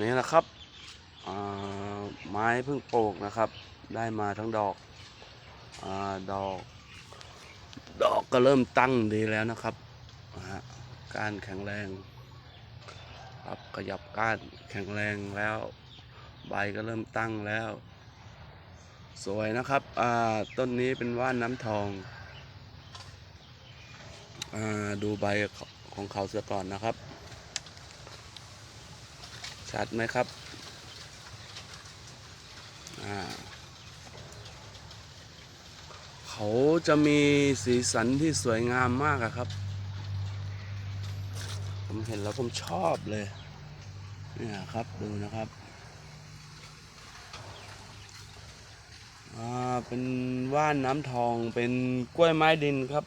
นี่แหละครับไม้เพิ่งปลูกนะครับ ได้มาทั้งดอกอดอก ดอกก็เริ่มตั้งดีแล้วนะครับก้านแข็งแรงครับขยับก้านแข็งแรงแล้ว ใบก็เริ่มตั้งแล้ว สวยนะครับต้นนี้เป็นว่านน้ำทองอดูใบของเขาเสียก่อนนะครับ ชัดไหมครับเขาจะมีสีสันที่สวยงามมากครับ ผมเห็นแล้วผมชอบเลยเนี่ยครับดูนะครับอ่าเป็นว่านน้ำทองเป็นกล้วยไม้ดินครับ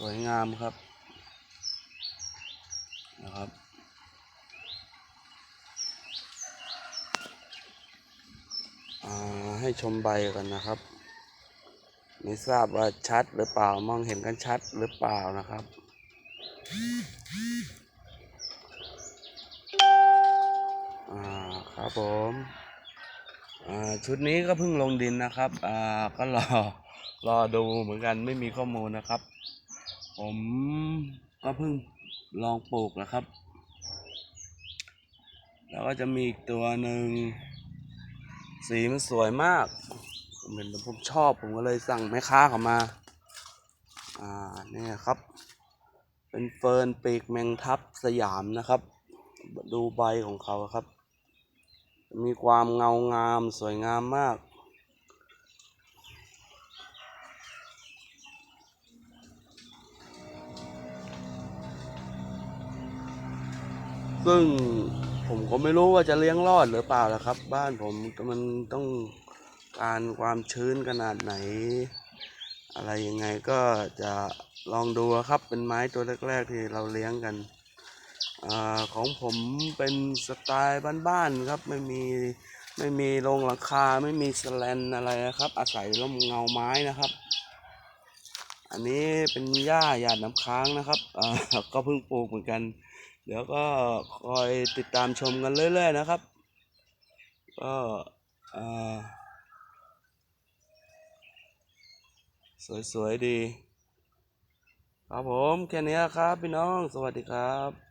สวยงามครับนะครับ ให้ชมใบกันนะครับ ไม่ทราบว่าชัดหรือเปล่ามองเห็นกันชัดหรือเปล่านะครับอ่าครับผมชุดนี้ก็เพิ่งลงดินนะครับอ่าก็รอรอดูเหมือนกันไม่มีข้อมูลนะครับ ผมก็เพิ่งลองปลูกนะครับ แล้วก็จะมีอีกตัวหนึ่งสีมันสวยมาก ผมเห็นแล้วผมชอบผมก็เลยสั่งแม่ค้าเขามา อ่าเนี่ยครับ เป็นเฟิร์นปีกแมงทับสยามนะครับ ดูใบของเขาครับ มีความเงางามสวยงามมาก ซึ่งผมก็ไม่รู้ว่าจะเลี้ยงรอดหรือเปล่านะครับ บ้านผมมันต้องการความชื้นขนาดไหน อะไรยังไงก็จะลองดูครับเป็นไม้ตัวแรก ๆ ที่เราเลี้ยงกันอของผมเป็นสไตล์บ้านๆครับไม่มีไม่มีโรงหลังคาไม่มีสแลนอะไรนะครับ อาศัยร่มเงาไม้นะครับ อันนี้เป็นหญ้าหยาดน้ำค้างนะครับก็เพิ่งปลูกเหมือนกัน เดี๋ยวก็คอยติดตามชมกันเรื่อย ๆ นะครับ ก็สวย ๆ ดี ครับผม แค่นี้ครับ พี่น้อง สวัสดีครับ